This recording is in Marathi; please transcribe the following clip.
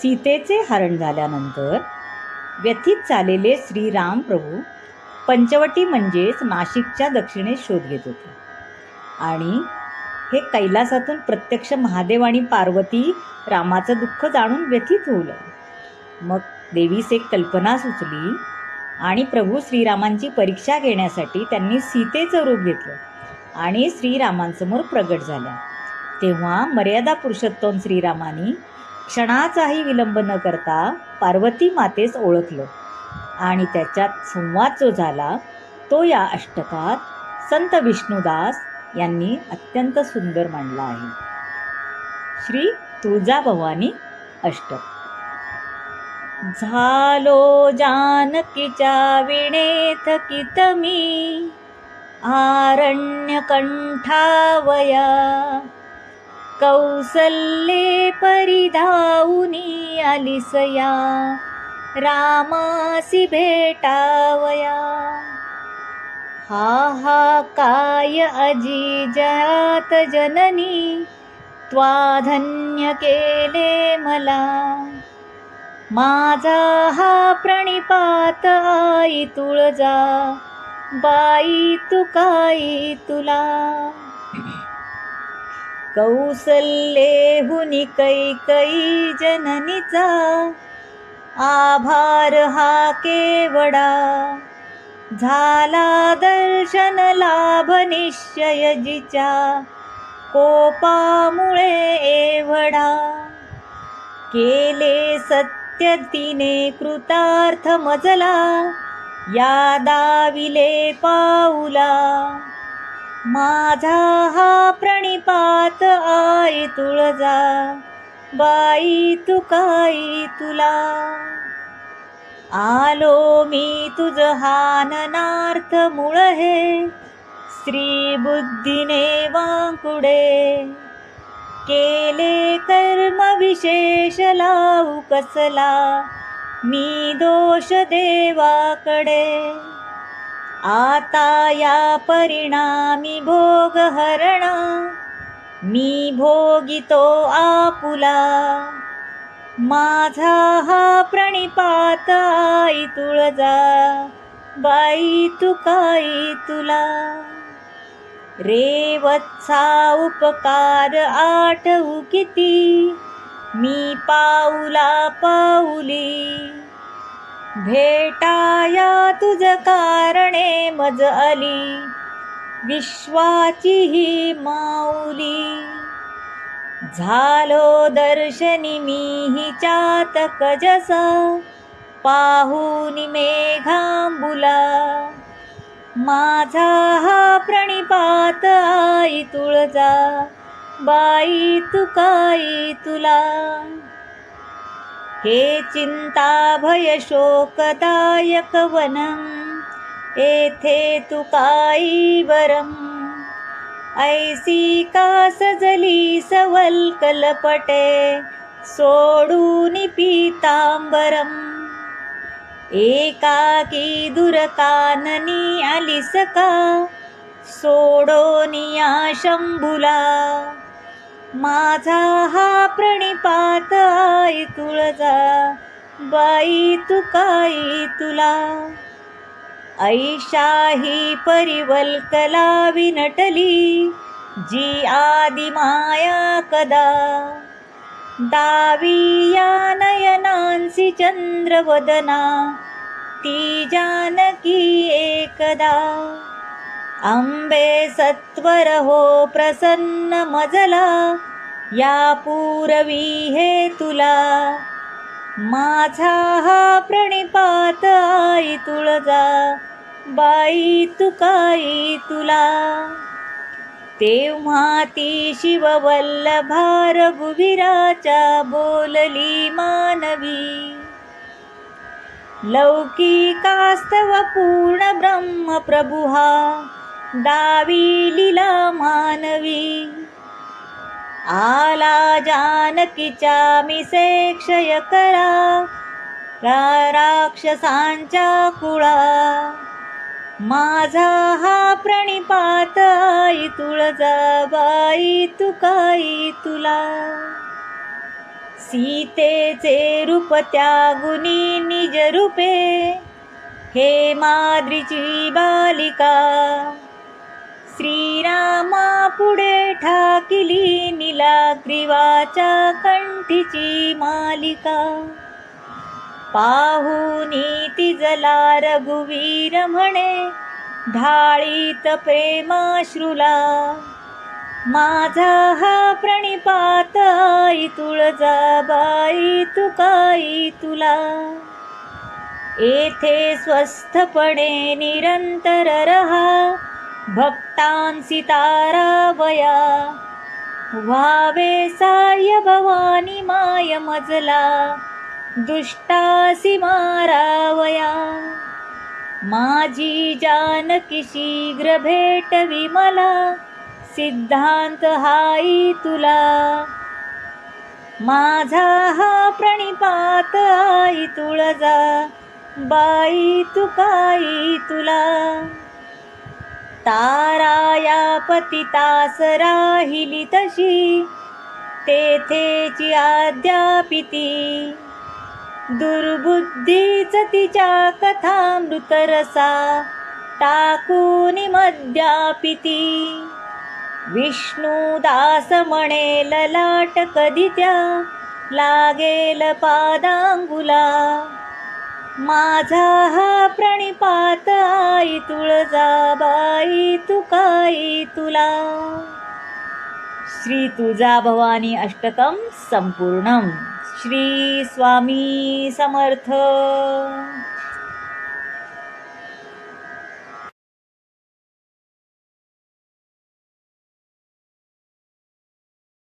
सीतेचे हरण झाल्यानंतर व्यथित झालेले श्रीराम प्रभू पंचवटी म्हणजेच नाशिकच्या दक्षिणेस शोध घेत होते. आणि हे कैलासातून प्रत्यक्ष महादेव आणि पार्वती रामाचं दुःख जाणून व्यथित होऊ मग देवीस एक कल्पना सुचली आणि प्रभू श्रीरामांची परीक्षा घेण्यासाठी त्यांनी सीतेचं रूप घेतलं आणि श्रीरामांसमोर प्रगट झाल्या. तेव्हा मर्यादा पुरुषोत्तम श्रीरामानी क्षणाचाही विलंब न करता पार्वती मातेस ओळखलं. आणि त्याच्यात संवाद जो झाला तो या अष्टकात संत विष्णुदास यांनी अत्यंत सुंदर मांडला आहे. श्री तुळजाभवानी अष्टक. झालो जानकीच्या विणेत कितमी आरण्य कंठावया कौसल्ये परिधाऊनी आलिसया रामासी भेटावया। हा हा काय अजी जयात जननी त्वाधन्य केले मला। माझा हा प्रणिपात आई तुळजा बाई तू काही तुला। कौसल्येहुनी कैकयी जननीचा आभार हा केवडा झाला दर्शन लाभ निश्चय कोपामुळे एवढा. केले सत्य तिने कृतार्थ मजला या दाविले पाऊला. माझा हा प्रणिपात आई तुळजा बाई तुकाई काही तुला. आलो मी तुझ हाननार्थ मूळ हे स्त्री बुद्धीने वांकुडे. केले कर्म विशेष लाऊ कसला मी दोष देवाकडे. आता या परिणामी भोग हरणा. मी भोगितो आपुला. माझा हा प्रणिपात आई तुळजा. बाई तू काही तुला? रेवत्सा उपकार आठवू किती? मी पाऊला पाऊली. भेटाया तुझ कारणे मज अली विश्वाची ही माऊली. झालो दर्शनी मी ही चातक जसा पाहून मेघांबुला. माझा हा प्रणिपात आई तुळजा. बाई तुकाई काही तुला. हे चिंता भय शोकदायक वनं येथे तू वरम ऐसी का सजली सवल कलपटे सोडून पितांबरम एकाकी दुरकाननी आलीस सोडोनिया शंभुला. माझा हा प्रणिपात आई तुळजा. बाई तू काही तुला? ऐशाही परिवल्कला विनटली जी आदि माया कदा? दावी या नयनांसी चंद्रवदना ती जानकी एकदा. आंबे सत्वर हो प्रसन्न मजला या पूरवी हे तुला. माझा हा प्रणिपात आई तुळजा बाई तुकाई काही तुला. तेव्हा ती शिववल्लभा रघुवीराच्या बोलली मानवी. लौकिकास्तव पूर्ण ब्रह्म प्रभुहा दावी लीला मानवी. आला जानकीच्या मिसे क्षय करा. रा राक्षसांच्या कुळा. माझा हा प्रणिपात आई तुळजा बाई तू काही तुला. सीतेचे रूप त्यागुनी निज रूपे हे माद्रीची बालिका. श्रीरामा पुढे ठाकिली निलाग्रीवाच्या कंठीची मालिका. पाहुनी तिजला रघुवीर म्हणे ढाळीत प्रेमाश्रुला. माझा हा प्रणिपात आई तुळजाबाई तुकाई तुला. येथे स्वस्थपणे निरंतर रहा भक्तांसि तारावया। व्हावे साय भवानी माय मजला। दुष्टासी मारावया। माझी जानकी शीघ्र भेट मला सिद्धांत हाई तुला। माझा हा प्रणिपात आई तुळजा। बाई तुकाई तुला। ताराया पतितास राहिली तशी. तेथेची आद्यापिती. दुर्बुद्धीच तिच्या कथा मृतरसा टाकून मद्यापिती. विष्णुदास म्हणेल लाट कधी त्या? लागेल पादांगुला. माझा हा प्रणिपात आई तुळजाबाई तुकाई तुला. श्री तुळजा भवानी अष्टकम संपूर्णम श्री स्वामी समर्थ.